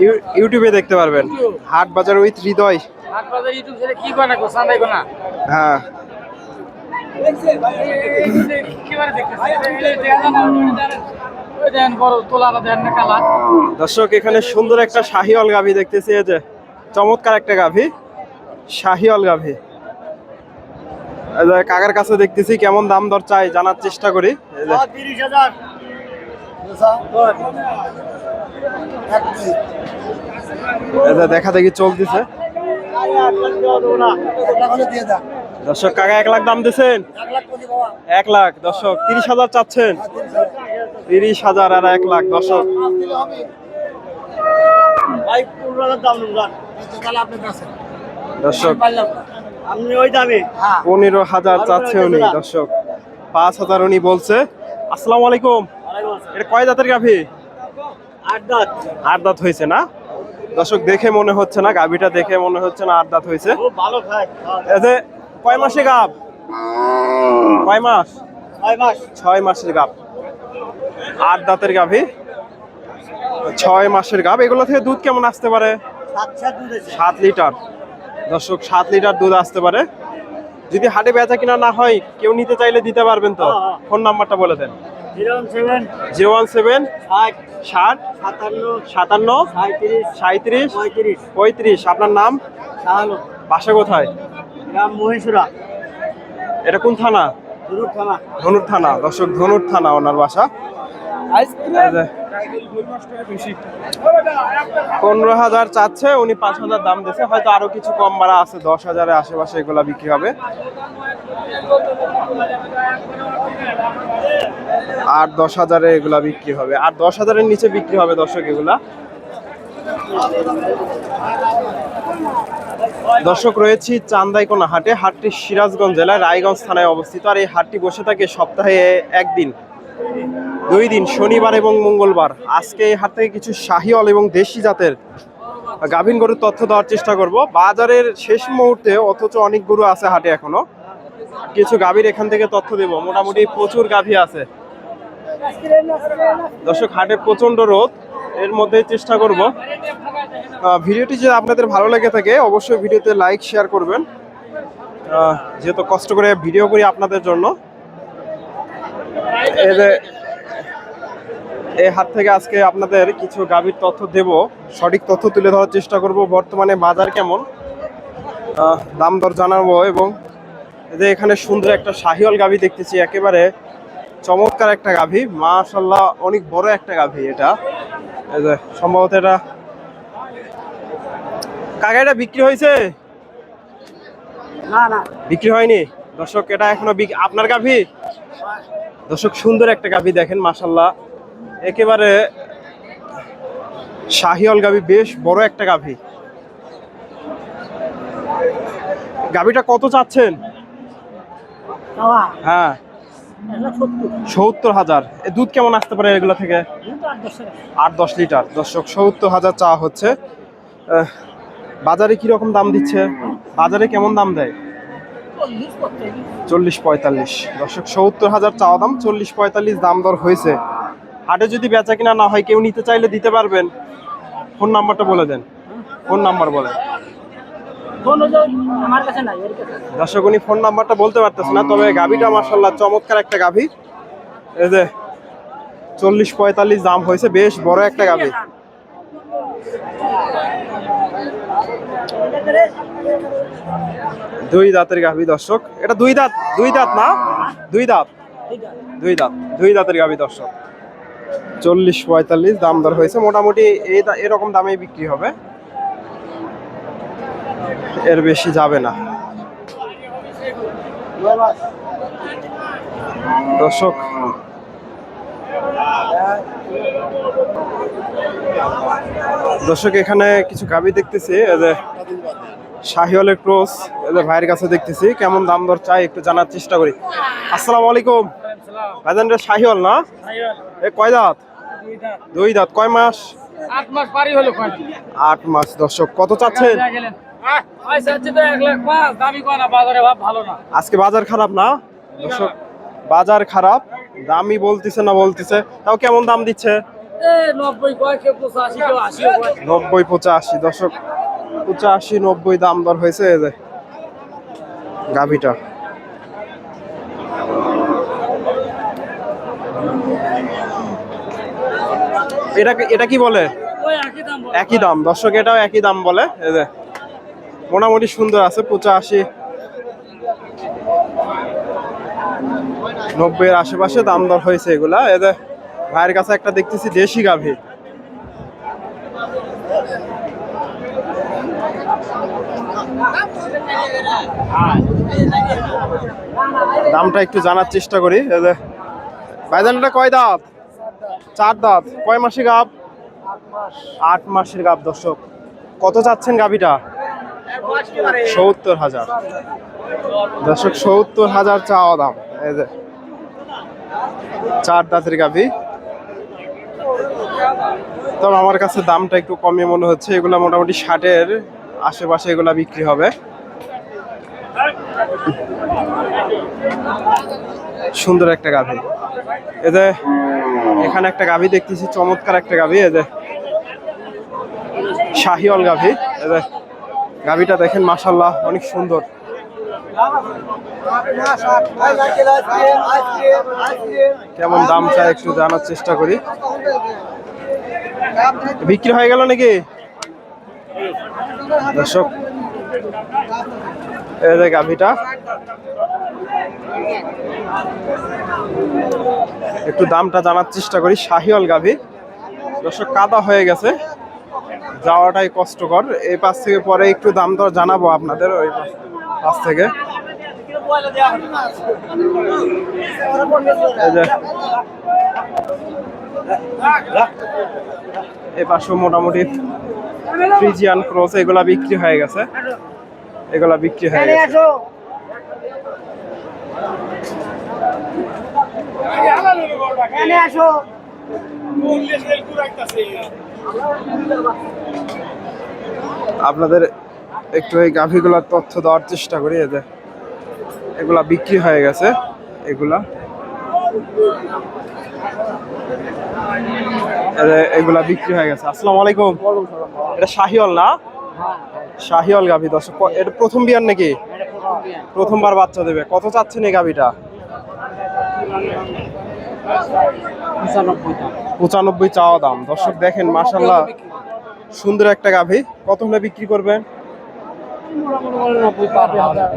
You- ইউটিউবে দেখতে পারবেন। হাট বাজার উইথ হৃদয়। ইউটিউব ছেড়ে কি করে না। গো সান্দাই গো না হ্যাঁ দর্শক এখানে সুন্দর একটা শাহিওয়াল গাভী দেখতেছি এই যে চমৎকার একটা গাভী শাহিওয়াল গাভি। কাকার কাছে দেখতেছি কেমন দাম দর চাই জানার চেষ্টা করি। তিরিশ হাজার। যে দেখা দেখি চলতেছে। দর্শক, কাকা এক লাখ দাম দিচ্ছেন এক লাখ, দর্শক, তিরিশ হাজার চাচ্ছেন। তিরিশ হাজার আর এক লাখ, দর্শক। দর্শক, পনেরো হাজার চাচ্ছে উনি, দর্শক। পাঁচ হাজার উনি বলছে। আসসালামু আলাইকুম। এটা কয় দাঁতের গাভি? আট দাঁত। আট দাঁত হয়েছে না? দর্শক দেখে মনে হচ্ছে না গাভিটা দেখে মনে হচ্ছে না আট দাঁত হয়েছে। ভালো খায়। কয় মাসে গাভ? কয় মাস? ছয় মাস। ছয় মাসের গাভ। আট দাঁতের গাভি? ছয় মাসের গাভ। এগুলো থেকে দুধ কেমন আসতে পারে? সাত লিটার। দর্শক সাত লিটার দুধ আসতে পারে। যদি হাটে বেচা কিনা না হয় কেউ নিতে চাইলে দিতে পারবেন তো? হ্যাঁ, হ্যাঁ। ফোন নাম্বারটা বলে দেন। Zero seven zero one seven ষাট সাতান্ন সাঁত্রিশ পঁয়ত্রিশ আপনার নাম? বাসা কোথায়? এটা কোন থানা? ধনুর থানা। ধনুর থানা। দর্শক ধনুর থানা ওনার বাসা। পনেরো হাজার চাচ্ছে, উনি পাঁচ হাজার দাম দিয়েছে। হয়তো আরও কিছু কম বাড়া আছে, দশ হাজারের আশেপাশে এগুলা বিক্রি হবে। আর দশ হাজারে এগুলা বিক্রি হবে। আর দশ হাজারের নিচে বিক্রি হবে দর্শক এগুলা। দর্শক, রয়েছি চান্দাইকোনা হাটে হাটটি সিরাজগঞ্জ জেলায় রায়গঞ্জ থানায় অবস্থিত। আর এই হাটটি বসে থাকে সপ্তাহে একদিন। দুই দিন, শনিবার এবং মঙ্গলবার। আজকে এই হাট থেকে কিছু শাহিওয়াল এবং দেশি জাতের গাভীন গরুর তথ্য দেওয়ার চেষ্টা করব। বাজারের শেষ মুহূর্তে অথচ অনেক গরু আছে হাটে এখনও। কিছু গাভীর এখান থেকে তথ্য দেব। মোটামুটি প্রচুর গাভী আছে। দর্শক, হাটে প্রচণ্ড রোদ। এর মধ্যে চেষ্টা করব। ভিডিওটি যদি আপনাদের ভালো লেগে থাকে, অবশ্যই ভিডিওতে লাইক, শেয়ার করবেন। যেহেতু কষ্ট করে ভিডিও করি আপনাদের জন্য। এই হাট থেকে আজকে আপনাদের কিছু গাভীর তথ্য দেব। সঠিক তথ্য তুলে ধরার চেষ্টা করব। বর্তমানে বাজার কেমন? দাম দর জানাব এবং যে এখানে সুন্দর একটা শাহিওয়াল গাভী দেখতেছি। একেবারে চমৎকার একটা গাভী। মাশাল্লাহ অনেক বড় একটা গাভী এটা। সম্ভবত এটা কাকা এটা বিক্রি হয়েছে? না না। বিক্রি হয়নি? দর্শক এটা এখনও আপনার গাভী? দর্শক সুন্দর একটা গাভী দেখেন মাশাল্লাহ একেবারে শাহিওয়াল গাভী বেশ বড় একটা গাভী। গাভীটা কত চাচ্ছেন? হ্যাঁ। সত্তর। হাজার। এ দুধ কেমন আসতে পারে এগুলো থেকে? আট দশ লিটার। দর্শক সত্তর হাজার চাওয়া হচ্ছে। বাজারে কি রকম দাম দিচ্ছে? বাজারে কেমন দাম দেয়? চল্লিশ পঁয়তাল্লিশ। দর্শক সত্তর হাজার চাওয়া দাম চল্লিশ পঁয়তাল্লিশ দাম দর হয়েছে। হাটে যদি বেচা কিনা না হয় কেউ নিতে চাইলে দিতে পারবেন। ফোন নাম্বারটা বলে দেন। ফোন নাম্বার কাছে দর্শক উনি ফোন নাম্বারটা বলতে পারতেছে না তবে গাভিটা মার্শাল্লাহ চমৎকার একটা গাভি। এই যে চল্লিশ পঁয়তাল্লিশ দাম হয়েছে বেশ বড় একটা গাভি। দুই দাঁতের গাভি দর্শক। এটা দুই দাঁত দুই দাঁত না? দুই দাঁত। দুই দাঁত দুই দাঁতের গাভি দর্শক। চল্লিশ পঁয়তাল্লিশ দাম দর হয়েছে। মোটামুটি এই এরকম দামেই বিক্রি হবে। এর বেশি যাবে না। দর্শক দর্শক, এখানে কিছু গাবি দেখতেছি। যে শাহিওয়ালের ক্রস ভাইয়ের কাছে দেখতেছি। কেমন দাম দর চাই একটু জানার চেষ্টা করি। আসসালামু আলাইকুম। ভাইজান এটা শাহিওয়াল না এ কয় দাঁত? দুই দাঁত। কয় মাস? আট মাস পারি হলো আট মাস দর্শক। কত চাচ্ছেন? দামি আজকে বাজার খারাপ না? দর্শক বাজার খারাপ। দামই বলতেছে না বলতেছে? তাও কেমন দাম দিচ্ছে? নব্বই পঁচাশি নব্বই পঁচাশি। নব্বই দাম দর হয়েছে গাভিটা। এটা কি- এটা কি বলে? একই দাম দাম। দর্শক এটাও একই দাম বলে। এই যে মোটামুটি সুন্দর আছে পঁচাশি। নব্বই এর আশেপাশে দাম দর হয়েছে এগুলা। এদের ভাইয়ের কাছে একটা দেখতেছি দেশি গাভী। দামটা একটু জানার চেষ্টা করি। এই যে ভাইজানটা কয় দাঁত? চার দাঁত, কয় মাসে গাভ আট মাসের গাব, দর্শক। কত চাচ্ছেন গাভিটা? সত্তর হাজার। দর্শক, সত্তর হাজার চাওয়া দাম। চার দাঁতের গাভি। তবে আমার কাছে দামটা একটু কমই মনে হচ্ছে। এগুলা মোটামুটি ষাটের আশেপাশে এগুলা বিক্রি হবে। সুন্দর একটা গাভি। এতে এখানে একটা গাভি দেখতেছি, চমৎকার একটা গাভি এতে শাহিওয়াল গাভি এতে গাভিটা দেখেন মাসাল্লাহ অনেক সুন্দর। কেমন দাম চাই একটু জানার চেষ্টা করি। বিক্রি হয়ে গেল নাকি? দর্শক এই গাভিটা। একটু দামটা জানার চেষ্টা করি, শাহিওয়াল গাভি। দর্শক, কাদা হয়ে গেছে। যাওয়াটাই কষ্টকর। এই পাশ থেকে পরে একটু দাম দর জানাব আপনাদের, ওই পাশ- পাশ থেকে। এই পাশেও মোটামুটি ফ্রিজিয়ান ক্রস এগুলা বিক্রি হয়ে গেছে। এগুলা বিক্রি হয়ে গেছে। আপনাদের একটু এই গাভিগুলোর তথ্য দেওয়ার চেষ্টা করি এদের এগুলা বিক্রি হয়ে গেছে এগুলা। এগুলা বিক্রি হয়ে গেছে। আসসালামু আলাইকুম। এটা শাহিওয়াল না? শাহিওয়াল গাভি দর্শক এটা প্রথম বিয়ার নাকি? প্রথমবার বাচ্চা দেবে। কত চাচ্ছেন এই গাভিটা? পঁচানব্বই চাওয়া দাম। দর্শক দেখেন মাসাল্লাহ সুন্দর একটা গাভি। কত হলে বিক্রি করবেন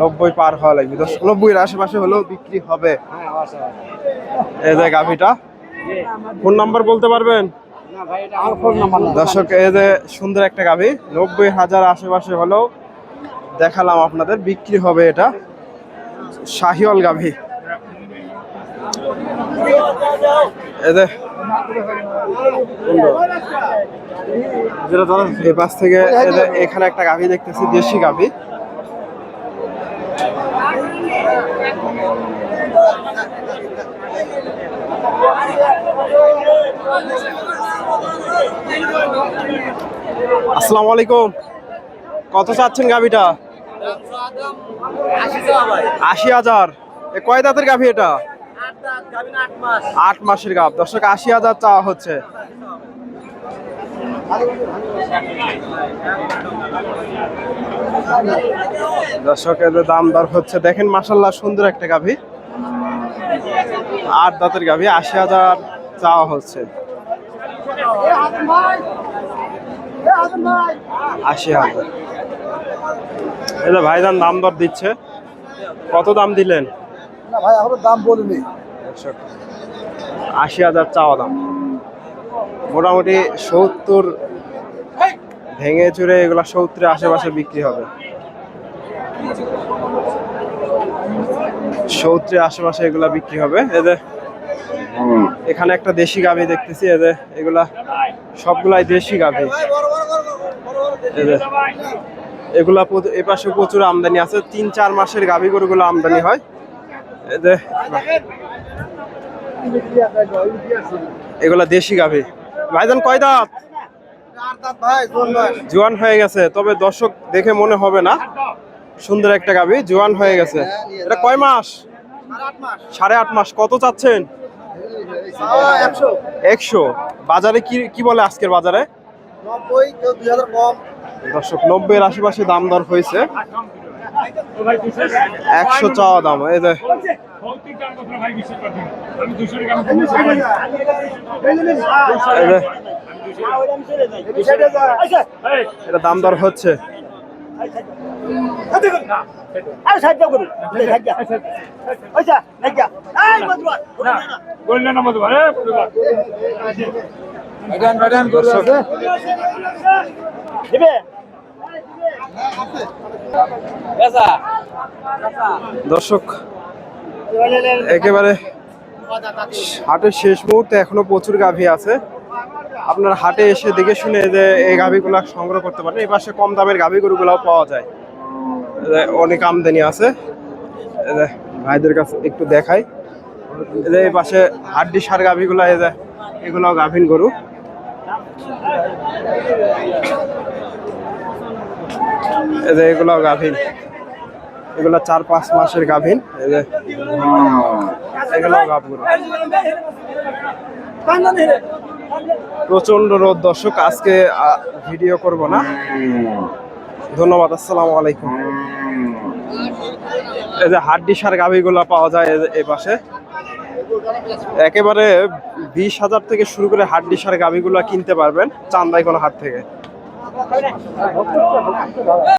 নব্বই পার হওয়া লাগবে। দর্শক নব্বইয়ের আশেপাশে হলেও বিক্রি হবে। হ্যাঁ। এই যে গাভিটা। ফোন নাম্বার বলতে পারবেন? দর্শক এই যে সুন্দর একটা গাভি নব্বই হাজার আশেপাশে হলেও দেখালাম আপনাদের বিক্রি হবে এটা শাহিওয়াল গাভি। এই পাশ থেকে এখানে একটা গাভি দেখতেছি দেশি গাভি আসসালামু আলাইকুম। কত চাচ্ছেন গাভিটা? আশি হাজার। কয় দাঁতের গাভি এটা? আট মাসের গাভ। দর্শক, আশি হাজার চাওয়া হচ্ছে। দর্শক, এদের দাম দর হচ্ছে। দেখেন মাসাল্লাহ সুন্দর একটা গাভি। আট দাঁতের গাভি, আশি হাজার চাওয়া হচ্ছে। আশি হাজার। এটা ভাইজান দাম দর দিচ্ছে। কত দাম দিলেন? না ভাই এখনও দাম বলিনি। আশি হাজার চাওয়া দাম। মোটামুটি সত্তর ভেঙে চুরে এগুলা সত্তরের আশেপাশে বিক্রি হবে। সত্তরের আশেপাশে এগুলা বিক্রি হবে। এদের এখানে একটা দেশি গাভি দেখতেছি এদের এগুলা সবগুলাই দেশি গাভি। এগুলা প্রচুর- এপাশে প্রচুর আমদানি আছে, তিন চার মাসের গাভি গরুগুলো আমদানি হয়। এদের এগুলা দেশি গাভি। ভাইজান, কয় দাঁত? জোয়ান হয়ে গেছে, তবে দর্শক দেখে মনে হবে না। সুন্দর একটা গাভি, জোয়ান হয়ে গেছে। এটা কয় মাস। সাড়ে আট মাস। কত চাচ্ছেন? একশো। বাজারে কি কি বলে আজকের বাজারে? দর্শক নব্বইয়ের আশেপাশে দাম দর হয়েছে। একশো চাওয়া দাম এই যে। এই যে। এটা দাম দর হচ্ছে। দর্শক, একেবারে হাটের শেষ মুহূর্তে এখনও প্রচুর গাভী আছে। আপনার হাটে এসে দেখে শুনে যে এই গাভীগুলা সংগ্রহ করতে পারেন। এই পাশে কম দামের গাভী গরুগুলাও পাওয়া যায়। অনেক আমদানি আছে। ভাইদের কাছে একটু দেখাই। এই এই পাশে হাড্ডি সার গাভীগুলা এগুলাও গাভীন গরু। এই যে এগুলাও গাভীন। এগুলা চার পাঁচ মাসের গাভীন। এগুলাও গাভ গরু। প্রচণ্ড রোদ দর্শক, আজকে ভিডিও করব না। ধন্যবাদ, আসসালামু আলাইকুম। এই যে হাড্ডি সার গাভিগুলো পাওয়া যায় এই পাশে। একেবারে বিশ হাজার থেকে শুরু করে হাড্ডি সার গাভিগুলো কিনতে পারবেন চান্দাই কোনো হাট থেকে।